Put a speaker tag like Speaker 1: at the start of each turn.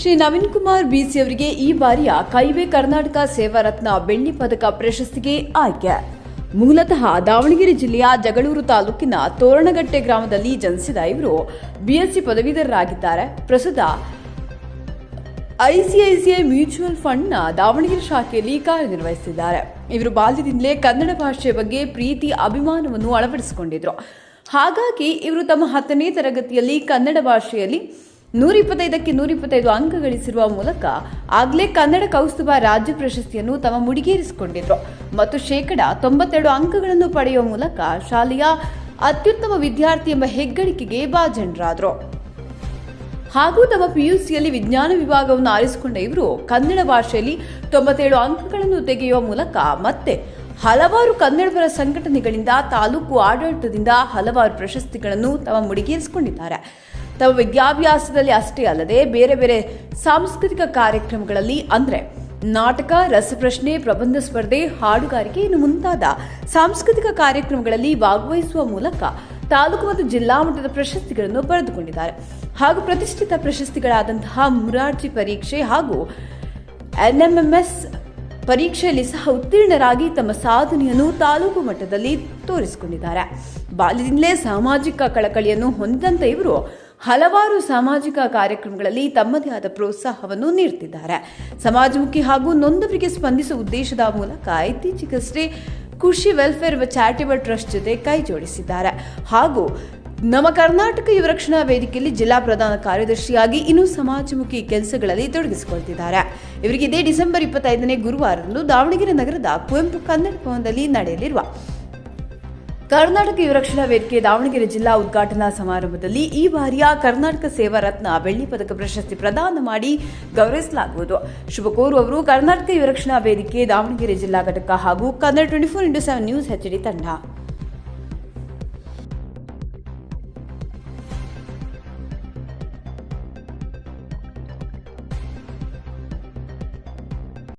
Speaker 1: ಶ್ರೀ ನವೀನ್ ಕುಮಾರ್ ಬಿಸಿ ಅವರಿಗೆ ಈ ಬಾರಿಯ ಕೈವೆ ಕರ್ನಾಟಕ ಸೇವಾ ರತ್ನ ಬೆಳ್ಳಿ ಪದಕ ಪ್ರಶಸ್ತಿಗೆ ಆಯ್ಕೆ. ಮೂಲತಃ ದಾವಣಗೆರೆ ಜಿಲ್ಲೆಯ ಜಗಳೂರು ತಾಲೂಕಿನ ತೋರಣಗಟ್ಟೆ ಗ್ರಾಮದಲ್ಲಿ ಜನಿಸಿದ ಇವರು ಬಿಎಸ್ಸಿ ಪದವೀಧರರಾಗಿದ್ದಾರೆ. ಪ್ರಸ್ತುತ ಐಸಿಐಸಿಐ ಮ್ಯೂಚುವಲ್ ಫಂಡ್ನ ದಾವಣಗೆರೆ ಶಾಖೆಯಲ್ಲಿ ಕಾರ್ಯನಿರ್ವಹಿಸಿದ್ದಾರೆ ಇವರು ಬಾಲ್ಯದಿಂದಲೇ ಕನ್ನಡ ಭಾಷೆಯ ಬಗ್ಗೆ ಪ್ರೀತಿ, ಅಭಿಮಾನವನ್ನು ಅಳವಡಿಸಿಕೊಂಡಿದ್ದರು ಹಾಗಾಗಿ ಇವರು ತಮ್ಮ ಹತ್ತನೇ ತರಗತಿಯಲ್ಲಿ ಕನ್ನಡ ಭಾಷೆಯಲ್ಲಿ ನೂರಿಪ್ಪತ್ತೈದಕ್ಕೆ ನೂರಿಪ್ಪತ್ತೈದು ಅಂಕ ಗಳಿಸಿರುವ ಮೂಲಕ ಆಗಲೇ ಕನ್ನಡ ಕೌಸ್ತುಭ ರಾಜ್ಯ ಪ್ರಶಸ್ತಿಯನ್ನು ತಮ್ಮ ಮುಡಿಗೇರಿಸಿಕೊಂಡಿದ್ರು. ಮತ್ತು ಶೇಕಡ ತೊಂಬತ್ತೆರಡು ಅಂಕಗಳನ್ನು ಪಡೆಯುವ ಮೂಲಕ ಶಾಲೆಯ ಅತ್ಯುತ್ತಮ ವಿದ್ಯಾರ್ಥಿ ಎಂಬ ಹೆಗ್ಗಳಿಕೆಗೆ ಭಾಜನರಾದರು. ಹಾಗೂ ತಮ್ಮ ಪಿಯುಸಿಯಲ್ಲಿ ವಿಜ್ಞಾನ ವಿಭಾಗವನ್ನು ಆರಿಸಿಕೊಂಡ ಇವರು ಕನ್ನಡ ಭಾಷೆಯಲ್ಲಿ ತೊಂಬತ್ತೇಳು ಅಂಕಗಳನ್ನು ತೆಗೆಯುವ ಮೂಲಕ ಮತ್ತೆ ಹಲವಾರು ಕನ್ನಡಪರ ಸಂಘಟನೆಗಳಿಂದ ತಾಲೂಕು ಆಡಳಿತದಿಂದ ಹಲವಾರು ಪ್ರಶಸ್ತಿಗಳನ್ನು ತಮ್ಮ ಮುಡಿಗೇರಿಸಿಕೊಂಡಿದ್ದಾರೆ. ತಮ್ಮ ವಿದ್ಯಾಭ್ಯಾಸದಲ್ಲಿ ಅಷ್ಟೇ ಅಲ್ಲದೆ ಬೇರೆ ಬೇರೆ ಸಾಂಸ್ಕೃತಿಕ ಕಾರ್ಯಕ್ರಮಗಳಲ್ಲಿ ಅಂದರೆ ನಾಟಕ, ರಸಪ್ರಶ್ನೆ, ಪ್ರಬಂಧ ಸ್ಪರ್ಧೆ, ಹಾಡುಗಾರಿಕೆ, ಇನ್ನು ಮುಂತಾದ ಸಾಂಸ್ಕೃತಿಕ ಕಾರ್ಯಕ್ರಮಗಳಲ್ಲಿ ಭಾಗವಹಿಸುವ ಮೂಲಕ ತಾಲೂಕು ಮತ್ತು ಜಿಲ್ಲಾ ಮಟ್ಟದ ಪ್ರಶಸ್ತಿಗಳನ್ನು ಪಡೆದುಕೊಂಡಿದ್ದಾರೆ. ಹಾಗೂ ಪ್ರತಿಷ್ಠಿತ ಪ್ರಶಸ್ತಿಗಳಾದಂತಹ ಮುರಾರ್ಜಿ ಪರೀಕ್ಷೆ ಹಾಗೂ ಎನ್ಎಂಎಂಎಸ್ ಪರೀಕ್ಷೆಯಲ್ಲಿ ಸಹ ಉತ್ತೀರ್ಣರಾಗಿ ತಮ್ಮ ಸಾಧನೆಯನ್ನು ತಾಲೂಕು ಮಟ್ಟದಲ್ಲಿ ತೋರಿಸಿಕೊಂಡಿದ್ದಾರೆ. ಬಾಲ್ಯದಿಂದಲೇ ಸಾಮಾಜಿಕ ಕಳಕಳಿಯನ್ನು ಹೊಂದಿದಂತ ಇವರು ಹಲವಾರು ಸಾಮಾಜಿಕ ಕಾರ್ಯಕ್ರಮಗಳಲ್ಲಿ ತಮ್ಮದೇ ಆದ ಪ್ರೋತ್ಸಾಹವನ್ನು ನೀಡುತ್ತಿದ್ದಾರೆ ಸಮಾಜಮುಖಿ ಹಾಗೂ ನೊಂದವರಿಗೆ ಸ್ಪಂದಿಸುವ ಉದ್ದೇಶದ ಮೂಲಕ ಇತ್ತೀಚೆಗಷ್ಟೇ ಖುಷಿ ವೆಲ್ಫೇರ್ ಚಾರಿಟೇಬಲ್ ಟ್ರಸ್ಟ್ ಜೊತೆ ಕೈ ಜೋಡಿಸಿದ್ದಾರೆ. ಹಾಗೂ ನಮ್ಮ ಕರ್ನಾಟಕ ಯುವರಕ್ಷಣಾ ವೇದಿಕೆಯಲ್ಲಿ ಜಿಲ್ಲಾ ಪ್ರಧಾನ ಕಾರ್ಯದರ್ಶಿಯಾಗಿ ಇನ್ನೂ ಸಮಾಜಮುಖಿ ಕೆಲಸಗಳಲ್ಲಿ ತೊಡಗಿಸಿಕೊಳ್ತಿದ್ದಾರೆ. ಇವರಿಗೆ ಇದೇ ಡಿಸೆಂಬರ್ ಇಪ್ಪತ್ತೈದನೇ ಗುರುವಾರದಂದು ದಾವಣಗೆರೆ ನಗರದ ಕುವೆಂಪು ಕನ್ನಡ ಭವನದಲ್ಲಿ ನಡೆಯಲಿರುವ ಕರ್ನಾಟಕ ಯುವರಕ್ಷಣಾ ವೇದಿಕೆ ದಾವಣಗೆರೆ ಜಿಲ್ಲಾ ಉದ್ಘಾಟನಾ ಸಮಾರಂಭದಲ್ಲಿ ಈ ಬಾರಿಯ ಕರ್ನಾಟಕ ಸೇವಾ ರತ್ನ ಬೆಳ್ಳಿ ಪದಕ ಪ್ರಶಸ್ತಿ ಪ್ರದಾನ ಮಾಡಿ ಗೌರವಿಸಲಾಗುವುದು. ಶುಭಕೋರು ಅವರು ಕರ್ನಾಟಕ ಯುವರಕ್ಷಣಾ ವೇದಿಕೆ ದಾವಣಗೆರೆ ಜಿಲ್ಲಾ ಘಟಕ ಹಾಗೂ Kannada twenty four into seven news HD ತಂಡ.